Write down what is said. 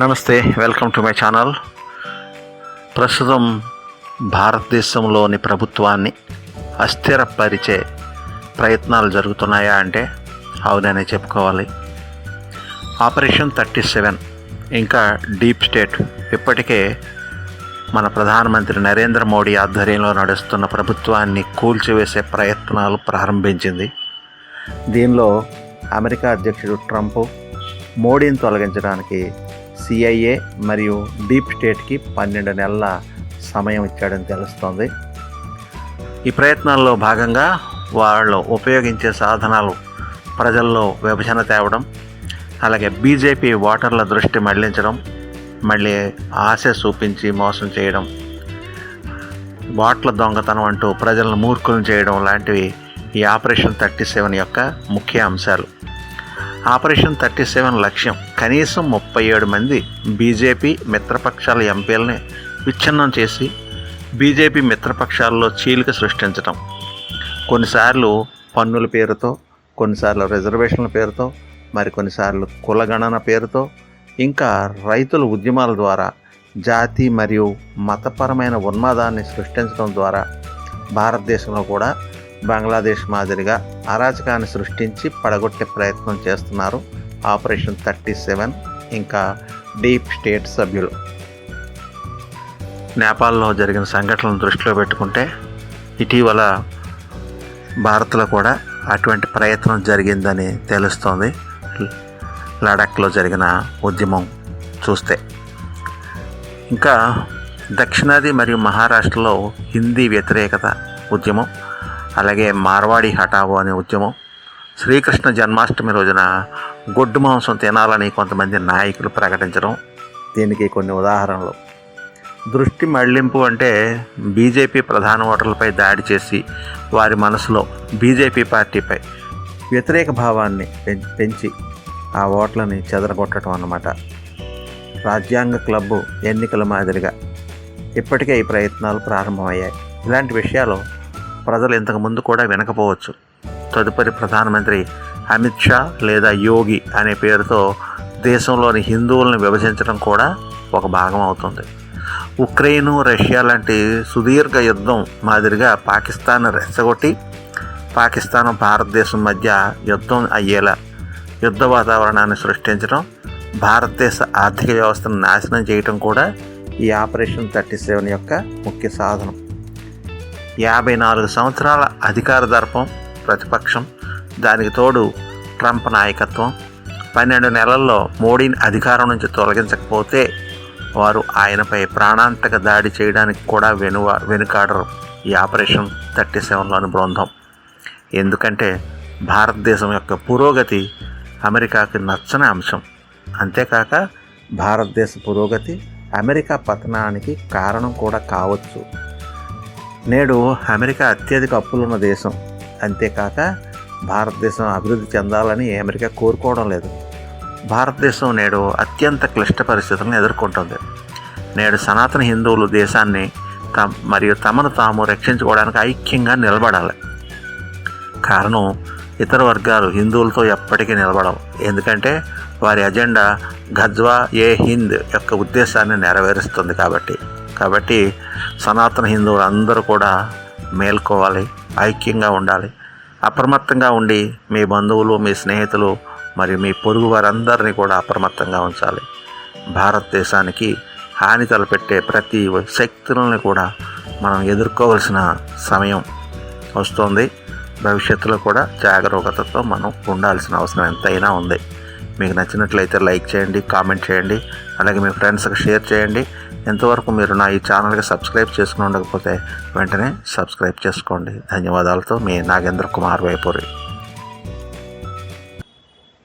నమస్తే welcome to my channel. ప్రస్తుతం భారతదేశంలోని ప్రభుత్వాన్ని అస్థిరపరిచే ప్రయత్నాలు జరుగుతున్నాయా అంటే అవుననే చెప్పుకోవాలి. ఆపరేషన్ థర్టీ సెవెన్ ఇంకా డీప్ స్టేట్ ఇప్పటికే మన ప్రధానమంత్రి నరేంద్ర మోడీ ఆధ్వర్యంలో నడుస్తున్న ప్రభుత్వాన్ని కూల్చివేసే ప్రయత్నాలు ప్రారంభించింది. దీనిలో అమెరికా అధ్యక్షుడు ట్రంప్ మోడీని తొలగించడానికి సిఐఏ మరియు డీప్ స్టేట్కి పన్నెండు నెలల సమయం ఇచ్చాడని తెలుస్తోంది. ఈ ప్రయత్నాల్లో భాగంగా వాళ్ళు ఉపయోగించే సాధనాలు ప్రజల్లో విభజన తేవడం అలాగే బీజేపీ ఓటర్ల దృష్టి మళ్ళించడం మళ్ళీ ఆశ చూపించి మోసం చేయడం ఓట్ల దొంగతనం అంటూ ప్రజలను మూర్ఖులను చేయడం లాంటివి ఈ ఆపరేషన్ థర్టీ సెవెన్ యొక్క ముఖ్య అంశాలు. ఆపరేషన్ థర్టీ సెవెన్ లక్ష్యం కనీసం ముప్పై ఏడు మంది బీజేపీ మిత్రపక్షాల ఎంపీలని విచ్ఛిన్నం చేసి బీజేపీ మిత్రపక్షాల్లో చీలిక సృష్టించడం కొన్నిసార్లు పన్నుల పేరుతో కొన్నిసార్లు రిజర్వేషన్ల పేరుతో మరి కొన్నిసార్లు కులగణన పేరుతో ఇంకా రైతుల ఉద్యమాల ద్వారా జాతి మరియు మతపరమైన ఉన్మాదాన్ని సృష్టించడం ద్వారా భారతదేశంలో కూడా బంగ్లాదేశ్ మాదిరిగా అరాచకాన్ని సృష్టించి పడగొట్టే ప్రయత్నం చేస్తున్నారు ఆపరేషన్ థర్టీ సెవెన్ ఇంకా డీప్ స్టేట్ సభ్యులు. నేపాల్లో జరిగిన సంఘటనలను దృష్టిలో పెట్టుకుంటే ఇటీవల భారత్లో కూడా అటువంటి ప్రయత్నం జరిగిందని తెలుస్తోంది. లడాఖ్లో జరిగిన ఉద్యమం చూస్తే. ఇంకా దక్షిణాది మరియు మహారాష్ట్రలో హిందీ వ్యతిరేకత ఉద్యమం అలాగే మార్వాడి హఠావో అనే ఉద్యమం. శ్రీకృష్ణ జన్మాష్టమి రోజున గొడ్డు మాంసం తినాలని కొంతమంది నాయకులు ప్రకటించడం దీనికి కొన్ని ఉదాహరణలు. దృష్టి మళ్ళింపు అంటే బీజేపీ ప్రధాన ఓటర్లపై దాడి చేసి వారి మనసులో బీజేపీ పార్టీపై వ్యతిరేక భావాన్ని పెంచి ఆ ఓట్లని చెదరగొట్టడం అన్నమాట. రాజ్యాంగ క్లబ్బు ఎన్నికల మాదిరిగా ఇప్పటికే ఈ ప్రయత్నాలు ప్రారంభమయ్యాయి. ఇలాంటి విషయాలు ప్రజలు ఇంతకు ముందు కూడా వినకపోవచ్చు. తదుపరి ప్రధానమంత్రి అమిత్ షా లేదా యోగి అనే పేరుతో దేశంలోని హిందువులను విభజించడం కూడా ఒక భాగం అవుతుంది. ఉక్రెయిన్ రష్యా లాంటి సుదీర్ఘ యుద్ధం మాదిరిగా పాకిస్తాన్ రెచ్చగొట్టి పాకిస్తాన్ భారతదేశం మధ్య యుద్ధం అయ్యేలా యుద్ధ వాతావరణాన్ని సృష్టించడం భారతదేశ ఆర్థిక వ్యవస్థను నాశనం చేయటం కూడా ఈ ఆపరేషన్ థర్టీ సెవెన్ యొక్క ముఖ్య సాధనం. యాభై నాలుగు సంవత్సరాల అధికార దర్పం ప్రతిపక్షం. దానికి తోడు ట్రంప్ నాయకత్వం. పన్నెండు నెలల్లో మోడీని అధికారం నుంచి తొలగించకపోతే వారు ఆయనపై ప్రాణాంతక దాడి చేయడానికి కూడా వెనువ వెనుకాడరు. ఈ ఆపరేషన్ థర్టీ సెవెన్లోని బృందం. ఎందుకంటే భారతదేశం యొక్క పురోగతి అమెరికాకి నచ్చని అంశం. అంతేకాక భారతదేశ పురోగతి అమెరికా పతనానికి కారణం కూడా కావచ్చు. నేడు అమెరికా అత్యధిక అప్పులున్న దేశం. అంతేకాక భారతదేశం అభివృద్ధి చెందాలని అమెరికా కోరుకోవడం లేదు. భారతదేశం నేడు అత్యంత క్లిష్ట పరిస్థితులను ఎదుర్కొంటుంది. నేడు సనాతన హిందువులు దేశాన్ని తమ మరియు తమను తాము రక్షించుకోవడానికి ఐక్యంగా నిలబడాలి. కారణం ఇతర వర్గాలు హిందువులతో ఎప్పటికీ నిలబడవు. ఎందుకంటే వారి అజెండా గజ్వా ఏ హింద్ యొక్క ఉద్దేశాన్ని నెరవేరుస్తుంది కాబట్టి. కాబట్టి సనాతన హిందువులు అందరూ కూడా మేల్కోవాలి ఐక్యంగా ఉండాలి అప్రమత్తంగా ఉండి మీ బంధువులు మీ స్నేహితులు మరియు మీ పొరుగు వారందరినీ కూడా అప్రమత్తంగా ఉంచాలి. భారతదేశానికి హాని తలపెట్టే ప్రతి శక్తులను కూడా మనం ఎదుర్కోవలసిన సమయం వస్తుంది. భవిష్యత్తులో కూడా జాగరూకతతో మనం ఉండాల్సిన అవసరం ఎంతైనా ఉంది. మీకు నచ్చినట్లయితే లైక్ చేయండి కామెంట్ చేయండి అలాగే మీ ఫ్రెండ్స్కి షేర్ చేయండి. ఎంతవరకు మీరు నా ఈ ఛానల్కి సబ్స్క్రైబ్ చేసుకుని ఉండకపోతే వెంటనే సబ్స్క్రైబ్ చేసుకోండి. ధన్యవాదాలతో మీ నాగేంద్ర కుమార్ వైపూరి.